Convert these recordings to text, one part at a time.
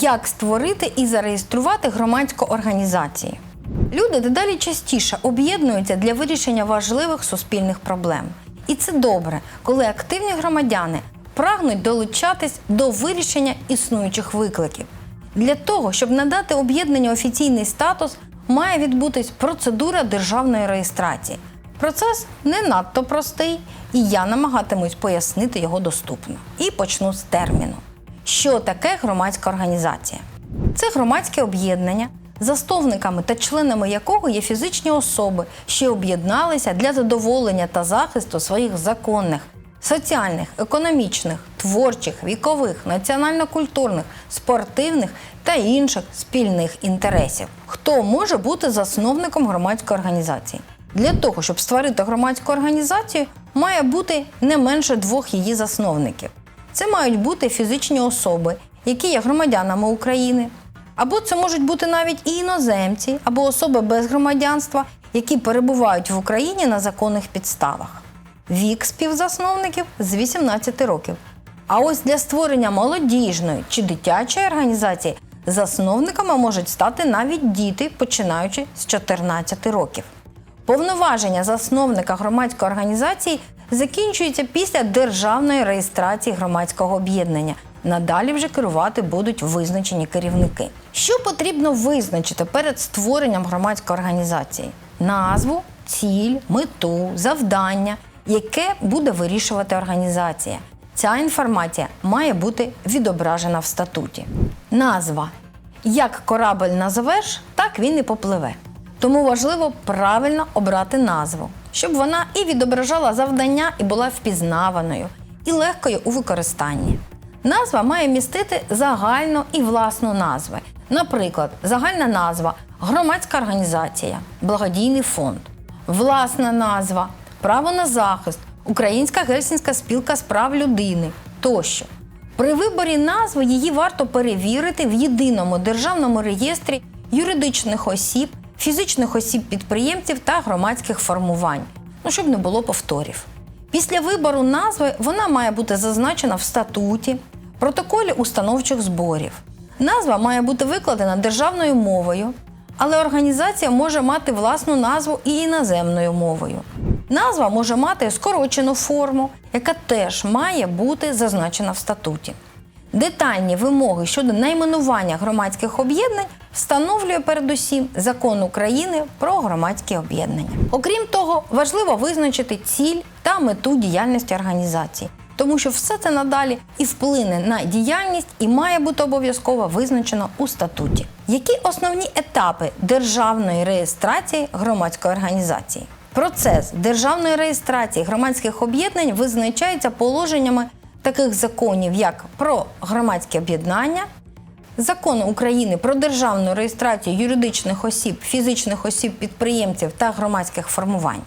Як створити і зареєструвати громадську організацію? Люди дедалі частіше об'єднуються для вирішення важливих суспільних проблем. І це добре, коли активні громадяни прагнуть долучатись до вирішення існуючих викликів. Для того, щоб надати об'єднанню офіційний статус, має відбутись процедура державної реєстрації. Процес не надто простий, і я намагатимусь пояснити його доступно. І почну з терміну. Що таке громадська організація? Це громадське об'єднання, засновниками та членами якого є фізичні особи, що об'єдналися для задоволення та захисту своїх законних, соціальних, економічних, творчих, вікових, національно-культурних, спортивних та інших спільних інтересів. Хто може бути засновником громадської організації? Для того, щоб створити громадську організацію, має бути не менше двох її засновників. Це мають бути фізичні особи, які є громадянами України. Або це можуть бути навіть і іноземці, або особи без громадянства, які перебувають в Україні на законних підставах. Вік співзасновників з 18 років. А ось для створення молодіжної чи дитячої організації засновниками можуть стати навіть діти, починаючи з 14 років. Повноваження засновника громадської організації закінчуються після державної реєстрації громадського об'єднання. Надалі вже керувати будуть визначені керівники. Що потрібно визначити перед створенням громадської організації? Назву, ціль, мету, завдання, яке буде вирішувати організація. Ця інформація має бути відображена в статуті. Назва. Як корабль назовеш, так він і попливе. Тому важливо правильно обрати назву, щоб вона і відображала завдання, і була впізнаваною, і легкою у використанні. Назва має містити загальну і власну назви. Наприклад, загальна назва громадська організація, благодійний фонд, власна назва, право на захист, Українська гельсінська спілка з прав людини тощо. При виборі назви її варто перевірити в єдиному державному реєстрі юридичних осіб, фізичних осіб-підприємців та громадських формувань, ну щоб не було повторів. Після вибору назви вона має бути зазначена в статуті, протоколі установчих зборів. Назва має бути викладена державною мовою, але організація може мати власну назву і іноземною мовою. Назва може мати скорочену форму, яка теж має бути зазначена в статуті. Детальні вимоги щодо найменування громадських об'єднань встановлює передусім закон України про громадські об'єднання. Окрім того, важливо визначити ціль та мету діяльності організації, тому що все це надалі і вплине на діяльність і має бути обов'язково визначено у статуті. Які основні етапи державної реєстрації громадської організації? Процес державної реєстрації громадських об'єднань визначається положеннями таких законів, як про громадське об'єднання, Закону України про державну реєстрацію юридичних осіб, фізичних осіб, підприємців та громадських формувань.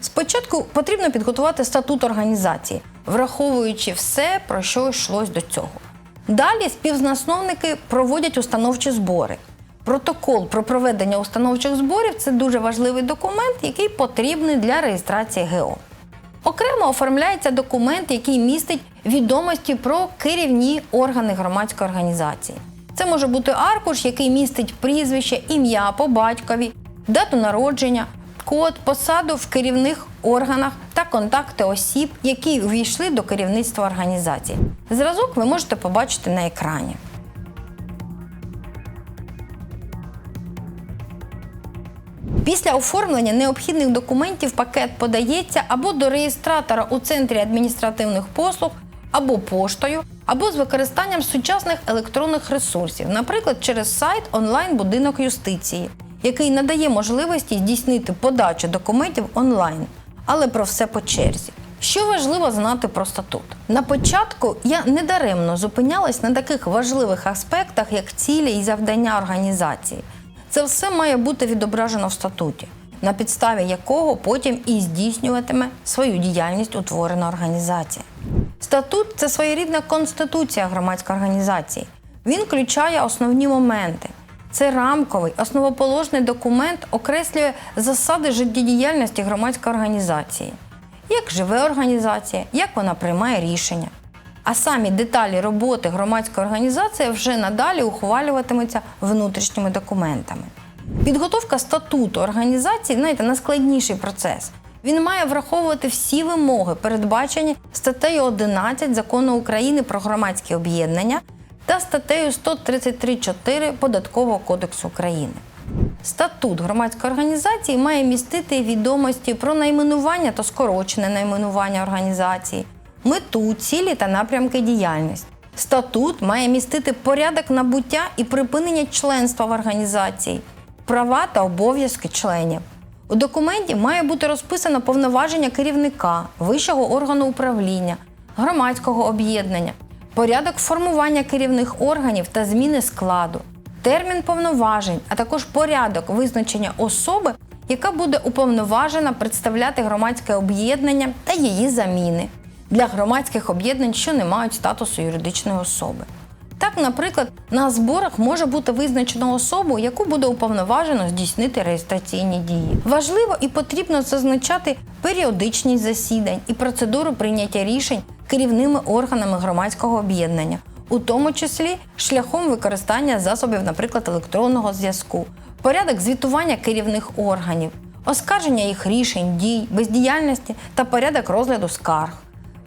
Спочатку потрібно підготувати статут організації, враховуючи все, про що йшлось до цього. Далі співзасновники проводять установчі збори. Протокол про проведення установчих зборів це дуже важливий документ, який потрібний для реєстрації ГО. Окремо оформляється документ, який містить відомості про керівні органи громадської організації. Це може бути аркуш, який містить прізвище, ім'я по батькові, дату народження, код, посаду в керівних органах та контакти осіб, які увійшли до керівництва організації. Зразок ви можете побачити на екрані. Після оформлення необхідних документів пакет подається або до реєстратора у центрі адміністративних послуг, або поштою, або з використанням сучасних електронних ресурсів, наприклад, через сайт онлайн-будинок юстиції, який надає можливості здійснити подачу документів онлайн, але про все по черзі. Що важливо знати про статут? На початку я недаремно зупинялась на таких важливих аспектах, як цілі і завдання організації. Це все має бути відображено в статуті, на підставі якого потім і здійснюватиме свою діяльність утворена організація. Статут це своєрідна конституція громадської організації. Він включає основні моменти. Це рамковий, основоположний документ окреслює засади життєдіяльності громадської організації. Як живе організація, як вона приймає рішення. А самі деталі роботи громадської організації вже надалі ухвалюватимуться внутрішніми документами. Підготовка статуту організації, знаєте, найскладніший процес. Він має враховувати всі вимоги, передбачені статтею 11 закону України про громадські об'єднання та статтею 133.4 Податкового кодексу України. Статут громадської організації має містити відомості про найменування та скорочене найменування організації, мету, цілі та напрямки діяльності. Статут має містити порядок набуття і припинення членства в організації, права та обов'язки членів. У документі має бути розписано повноваження керівника, вищого органу управління, громадського об'єднання, порядок формування керівних органів та зміни складу, термін повноважень, а також порядок визначення особи, яка буде уповноважена представляти громадське об'єднання та її заміни для громадських об'єднань, що не мають статусу юридичної особи. Так, наприклад, на зборах може бути визначено особу, яку буде уповноважено здійснити реєстраційні дії. Важливо і потрібно зазначати періодичність засідань і процедуру прийняття рішень керівними органами громадського об'єднання, у тому числі шляхом використання засобів, наприклад, електронного зв'язку, порядок звітування керівних органів, оскарження їх рішень, дій, бездіяльності та порядок розгляду скарг.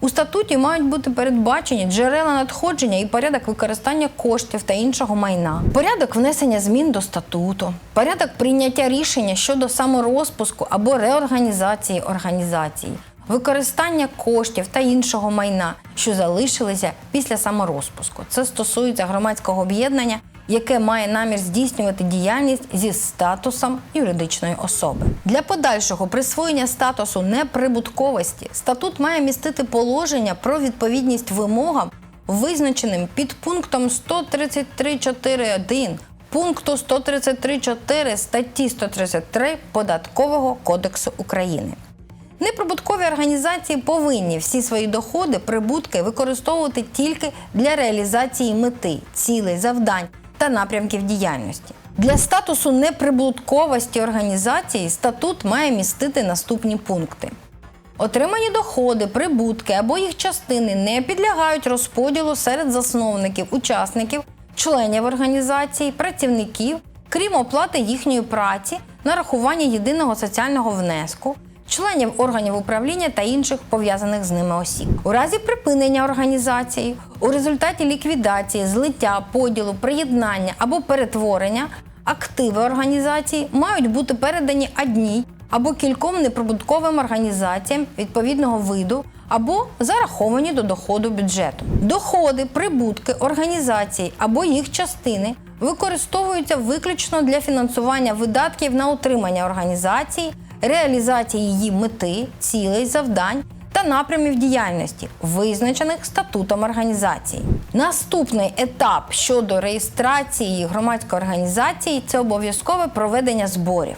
У статуті мають бути передбачені джерела надходження і порядок використання коштів та іншого майна, порядок внесення змін до статуту, порядок прийняття рішення щодо саморозпуску або реорганізації організації, використання коштів та іншого майна, що залишилися після саморозпуску. Це стосується громадського об'єднання, яке має намір здійснювати діяльність зі статусом юридичної особи. Для подальшого присвоєння статусу неприбутковості статут має містити положення про відповідність вимогам, визначеним під пунктом 133.4.1 пункту 133.4 статті 133 Податкового кодексу України. Неприбуткові організації повинні всі свої доходи, прибутки використовувати тільки для реалізації мети, цілей, завдань та напрямків діяльності. Для статусу неприбутковості організації статут має містити наступні пункти. Отримані доходи, прибутки або їх частини не підлягають розподілу серед засновників, учасників, членів організації, працівників, крім оплати їхньої праці, нарахування єдиного соціального внеску, членів органів управління та інших пов'язаних з ними осіб. У разі припинення організації, у результаті ліквідації, злиття, поділу, приєднання або перетворення активи організації мають бути передані одній або кільком неприбутковим організаціям відповідного виду або зараховані до доходу бюджету. Доходи, прибутки організації або їх частини використовуються виключно для фінансування видатків на утримання організації, реалізації її мети, цілей, завдань та напрямів діяльності, визначених статутом організації. Наступний етап щодо реєстрації громадської організації це обов'язкове проведення зборів.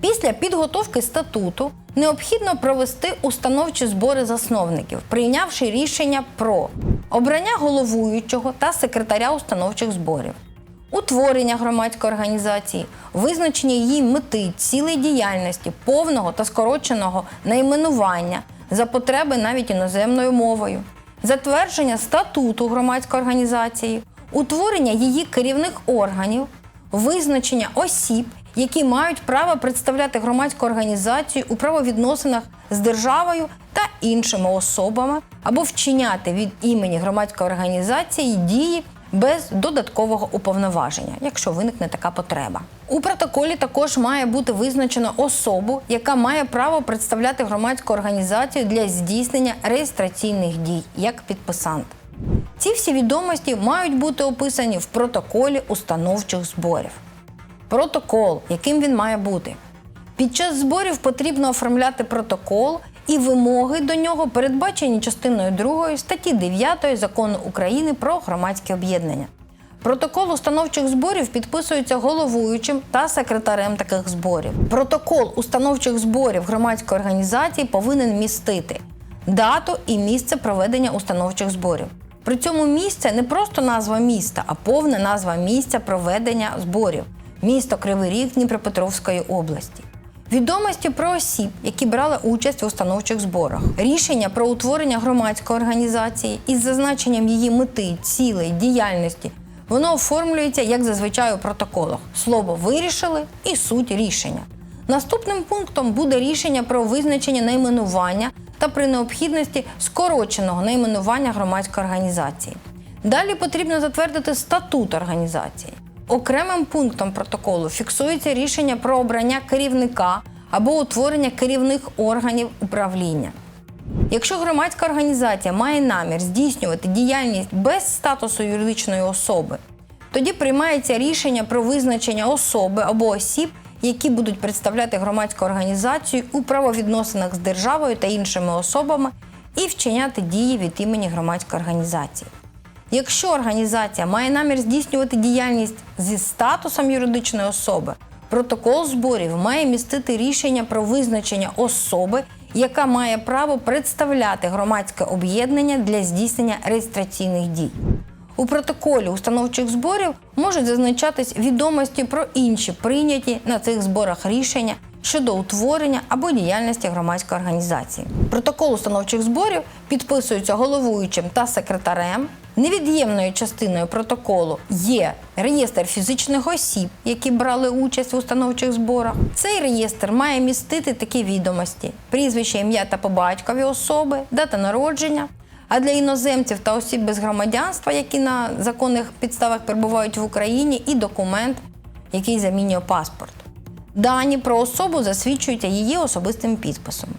Після підготовки статуту необхідно провести установчі збори засновників, прийнявши рішення про обрання головуючого та секретаря установчих зборів, утворення громадської організації, визначення її мети, цілей діяльності, повного та скороченого найменування за потреби навіть іноземною мовою, затвердження статуту громадської організації, утворення її керівних органів, визначення осіб, які мають право представляти громадську організацію у правовідносинах з державою та іншими особами або вчиняти від імені громадської організації дії без додаткового уповноваження, якщо виникне така потреба. У протоколі також має бути визначено особу, яка має право представляти громадську організацію для здійснення реєстраційних дій як підписант. Ці всі відомості мають бути описані в протоколі установчих зборів. Протокол, яким він має бути. Під час зборів потрібно оформляти протокол і вимоги до нього передбачені частиною 2 статті 9 закону України про громадське об'єднання. Протокол установчих зборів підписується головуючим та секретарем таких зборів. Протокол установчих зборів громадської організації повинен містити дату і місце проведення установчих зборів. При цьому місце не просто назва міста, а повна назва місця проведення зборів місто Кривий Ріг Дніпропетровської області. Відомості про осіб, які брали участь в установчих зборах, рішення про утворення громадської організації із зазначенням її мети, цілей, діяльності. Воно оформлюється як зазвичай у протоколах. Слово вирішили і суть рішення. Наступним пунктом буде рішення про визначення найменування та при необхідності скороченого найменування громадської організації. Далі потрібно затвердити статут організації. Окремим пунктом протоколу фіксується рішення про обрання керівника або утворення керівних органів управління. Якщо громадська організація має намір здійснювати діяльність без статусу юридичної особи, тоді приймається рішення про визначення особи або осіб, які будуть представляти громадську організацію у правовідносинах з державою та іншими особами і вчиняти дії від імені громадської організації. Якщо організація має намір здійснювати діяльність зі статусом юридичної особи, протокол зборів має містити рішення про визначення особи, яка має право представляти громадське об'єднання для здійснення реєстраційних дій. У протоколі установчих зборів можуть зазначатись відомості про інші прийняті на цих зборах рішення щодо утворення або діяльності громадської організації. Протокол установчих зборів підписується головуючим та секретарем. Невід'ємною частиною протоколу є реєстр фізичних осіб, які брали участь в установчих зборах. Цей реєстр має містити такі відомості: прізвище, ім'я та по батькові особи, дата народження. А для іноземців та осіб без громадянства, які на законних підставах перебувають в Україні, і документ, який замінює паспорт. Дані про особу засвідчуються її особистим підписом.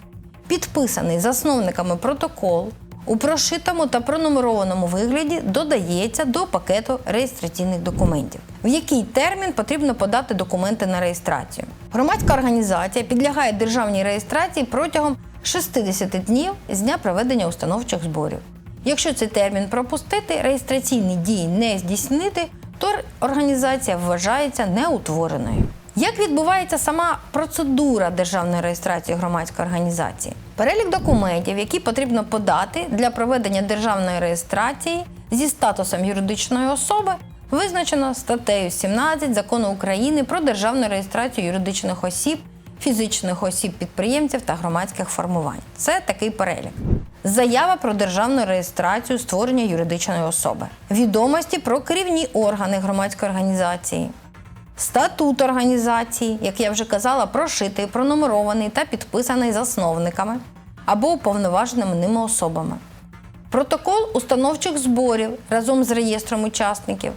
Підписаний засновниками протокол у прошитому та пронумерованому вигляді додається до пакету реєстраційних документів, в який термін потрібно подати документи на реєстрацію. Громадська організація підлягає державній реєстрації протягом 60 днів з дня проведення установчих зборів. Якщо цей термін пропустити, реєстраційні дії не здійснити, то організація вважається неутвореною. Як відбувається сама процедура державної реєстрації громадської організації? Перелік документів, які потрібно подати для проведення державної реєстрації зі статусом юридичної особи, визначено статтею 17 закону України про державну реєстрацію юридичних осіб, фізичних осіб підприємців та громадських формувань. Це такий перелік. Заява про державну реєстрацію створення юридичної особи, відомості про керівні органи громадської організації, Статут організації, як я вже казала, прошитий, пронумерований та підписаний засновниками або уповноваженими ними особами. Протокол установчих зборів разом з реєстром учасників.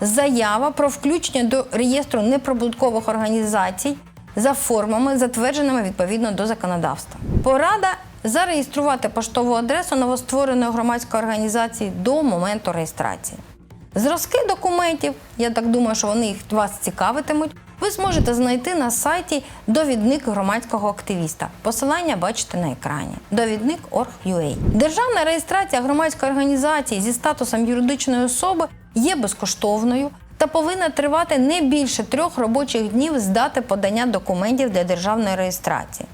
Заява про включення до реєстру неприбуткових організацій за формами, затвердженими відповідно до законодавства. Порада зареєструвати поштову адресу новоствореної громадської організації до моменту реєстрації. Зразки документів, я так думаю, що вони їх вас цікавитимуть. Ви зможете знайти на сайті довідник громадського активіста. Посилання бачите на екрані. Довідник Org.ua. Державна реєстрація громадської організації зі статусом юридичної особи є безкоштовною та повинна тривати не більше трьох робочих днів з дати подання документів для державної реєстрації.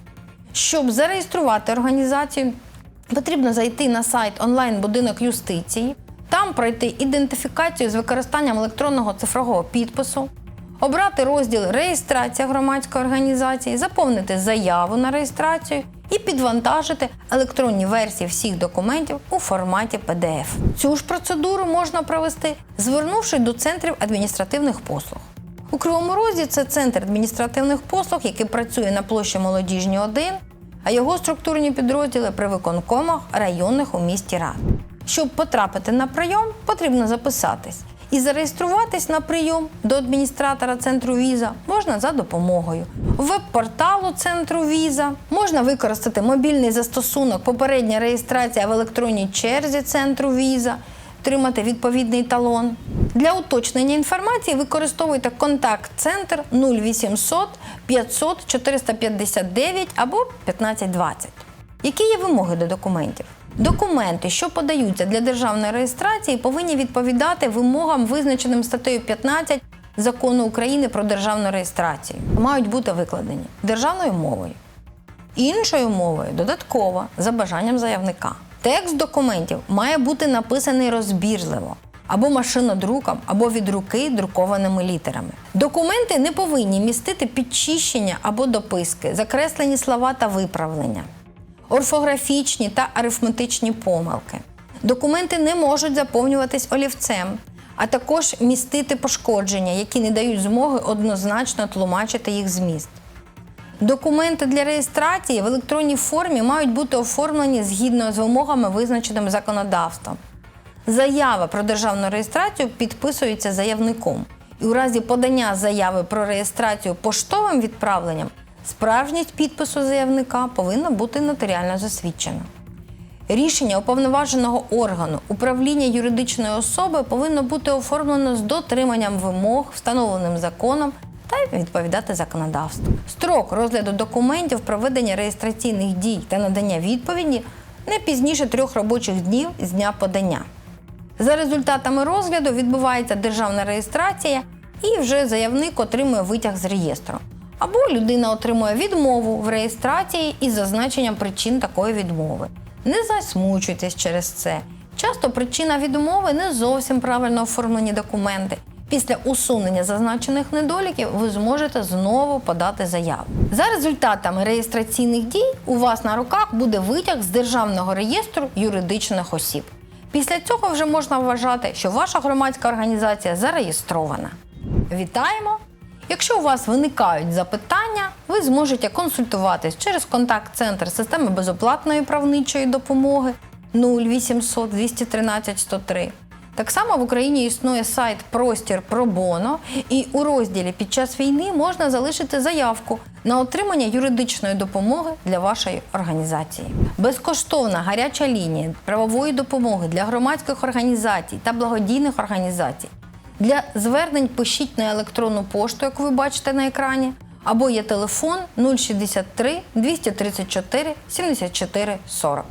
Щоб зареєструвати організацію, потрібно зайти на сайт онлайн-будинок юстиції, там пройти ідентифікацію з використанням електронного цифрового підпису, обрати розділ Реєстрація громадської організації, заповнити заяву на реєстрацію і підвантажити електронні версії всіх документів у форматі PDF. Цю ж процедуру можна провести, звернувшись до центрів адміністративних послуг. У Кривому Розі це центр адміністративних послуг, який працює на площі Молодіжні 1, а його структурні підрозділи при виконкомах районних у місті Рад. Щоб потрапити на прийом, потрібно записатись. І зареєструватись на прийом до адміністратора центру віза можна за допомогою веб-порталу центру віза. Можна використати мобільний застосунок Попередня реєстрація в електронній черзі центру віза, отримати відповідний талон. Для уточнення інформації використовуйте контакт-центр 0800 500 459 або 1520. Які є вимоги до документів? Документи, що подаються для державної реєстрації, повинні відповідати вимогам, визначеним статтею 15 закону України про державну реєстрацію. Мають бути викладені державною мовою. Іншою мовою додатково за бажанням заявника. Текст документів має бути написаний розбірливо, або машинодруком, або від руки друкованими літерами. Документи не повинні містити підчищення або дописки, закреслені слова та виправлення, орфографічні та арифметичні помилки. Документи не можуть заповнюватись олівцем, а також містити пошкодження, які не дають змоги однозначно тлумачити їх зміст. Документи для реєстрації в електронній формі мають бути оформлені згідно з вимогами, визначеними законодавством. Заява про державну реєстрацію підписується заявником. І у разі подання заяви про реєстрацію поштовим відправленням справжність підпису заявника повинна бути нотаріально засвідчена. Рішення уповноваженого органу управління юридичної особи повинно бути оформлено з дотриманням вимог, встановленим законом та відповідати законодавству. Строк розгляду документів, проведення реєстраційних дій та надання відповіді не пізніше трьох робочих днів з дня подання. За результатами розгляду відбувається державна реєстрація і вже заявник отримує витяг з реєстру. Або людина отримує відмову в реєстрації із зазначенням причин такої відмови. Не засмучуйтесь через це. Часто причина відмови не зовсім правильно оформлені документи. Після усунення зазначених недоліків ви зможете знову подати заяву. За результатами реєстраційних дій у вас на руках буде витяг з державного реєстру юридичних осіб. Після цього вже можна вважати, що ваша громадська організація зареєстрована. Вітаємо! Якщо у вас виникають запитання, ви зможете консультуватись через контакт-центр системи безоплатної правничої допомоги 0800 213 103. Так само в Україні існує сайт Простір Пробоно, і у розділі під час війни можна залишити заявку на отримання юридичної допомоги для вашої організації. Безкоштовна гаряча лінія правової допомоги для громадських організацій та благодійних організацій. Для звернень пишіть на електронну пошту, яку ви бачите на екрані, або є телефон 063 234 74 40.